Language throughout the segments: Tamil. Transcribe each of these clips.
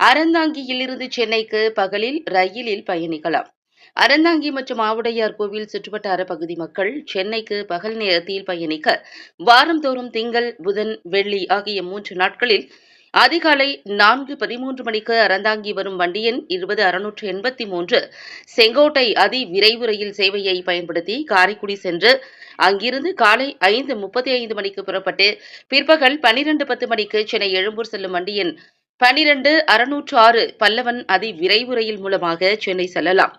அறந்தாங்கியிலிருந்து சென்னைக்கு பகலில் ரயிலில் பயணிக்கலாம். அறந்தாங்கி மற்றும் ஆவுடையார் கோவில் சுற்றுவட்டார பகுதி மக்கள் சென்னைக்கு பகல் நேரத்தில் பயணிக்க வாரந்தோறும் திங்கள் புதன் வெள்ளி ஆகிய மூன்று நாட்களில் அதிகாலை நான்கு பதிமூன்று மணிக்கு அறந்தாங்கி வரும் வண்டி எண் இருபது அறுநூற்று எண்பத்தி மூன்று செங்கோட்டை அதி விரைவு ரயில் சேவையை பயன்படுத்தி காரைக்குடி சென்று அங்கிருந்து காலை ஐந்து முப்பத்தி ஐந்து மணிக்கு புறப்பட்டு பிற்பகல் பனிரெண்டு பத்து மணிக்கு சென்னை எழும்பூர் செல்லும் வண்டி எண் பனிரெண்டு அறுநூற்று ஆறு பல்லவன் அதி விரைவு ரயில் மூலமாக சென்னை செல்லலாம்.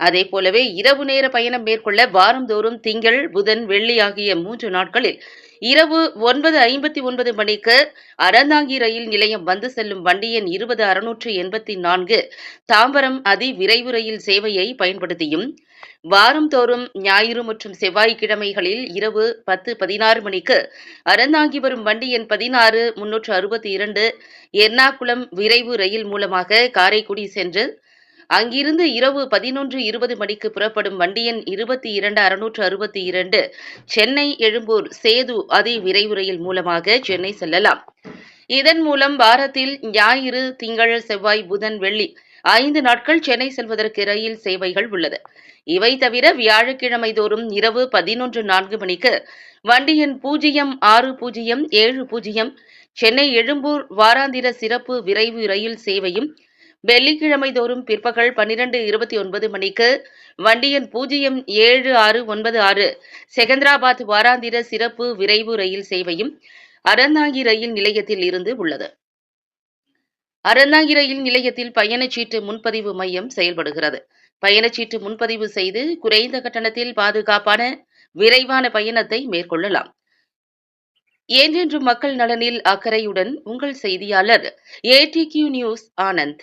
அதே போலவே இரவு நேர பயணம் மேற்கொள்ள வாரந்தோறும் திங்கள் புதன் வெள்ளி ஆகிய மூன்று நாட்களில் இரவு ஒன்பது ஐம்பத்தி ஒன்பது மணிக்கு அறந்தாங்கி ரயில் நிலையம் வந்து செல்லும் வண்டி எண் இருபது அறுநூற்று எண்பத்தி நான்கு தாம்பரம் அதி விரைவு ரயில் சேவையை பயன்படுத்தியும் வாரந்தோறும் ஞாயிறு மற்றும் செவ்வாய்க்கிழமைகளில் இரவு பத்து பதினாறு மணிக்கு அறந்தாங்கி வரும் வண்டி எண் பதினாறு முன்னூற்று அறுபத்தி இரண்டு எர்ணாகுளம் விரைவு ரயில் மூலமாக காரைக்குடி சென்று அங்கிருந்து இரவு பதினொன்று இருபது மணிக்கு புறப்படும் வண்டி எண் இருபத்தி இரண்டு அறுநூற்று அறுபத்தி இரண்டு சென்னை எழும்பூர் சேது அதி விரைவு ரயில் மூலமாக சென்னை செல்லலாம். இதன் மூலம் வாரத்தில் ஞாயிறு திங்கள் செவ்வாய் புதன் வெள்ளி ஐந்து நாட்கள் சென்னை செல்வதற்கு ரயில் சேவைகள் உள்ளது. இவை தவிர வியாழக்கிழமை தோறும் இரவு பதினொன்று நான்கு மணிக்கு வண்டி எண் பூஜ்ஜியம் ஆறு பூஜ்ஜியம் ஏழு பூஜ்ஜியம் சென்னை எழும்பூர் வாராந்திர சிறப்பு விரைவு ரயில் சேவையும் வெள்ளிக்கிழமை தோறும் பிற்பகல் பன்னிரண்டு இருபத்தி ஒன்பது மணிக்கு வண்டியன் பூஜ்ஜியம் ஏழு ஆறு ஒன்பது ஆறு செகந்திராபாத் வாராந்திர சிறப்பு விரைவு ரயில் சேவையும் அறந்தாங்கி ரயில் நிலையத்தில் இருந்து உள்ளது. அறந்தாங்கி ரயில் நிலையத்தில் பயணச்சீட்டு முன்பதிவு மையம் செயல்படுகிறது. பயணச்சீட்டு முன்பதிவு செய்து குறைந்த கட்டணத்தில் பாதுகாப்பான விரைவான பயணத்தை மேற்கொள்ளலாம். என்றென்றும் மக்கள் நலனில் அக்கறையுடன் உங்கள் செய்தியாளர் ஏடிகியூ நியூஸ் ஆனந்த்.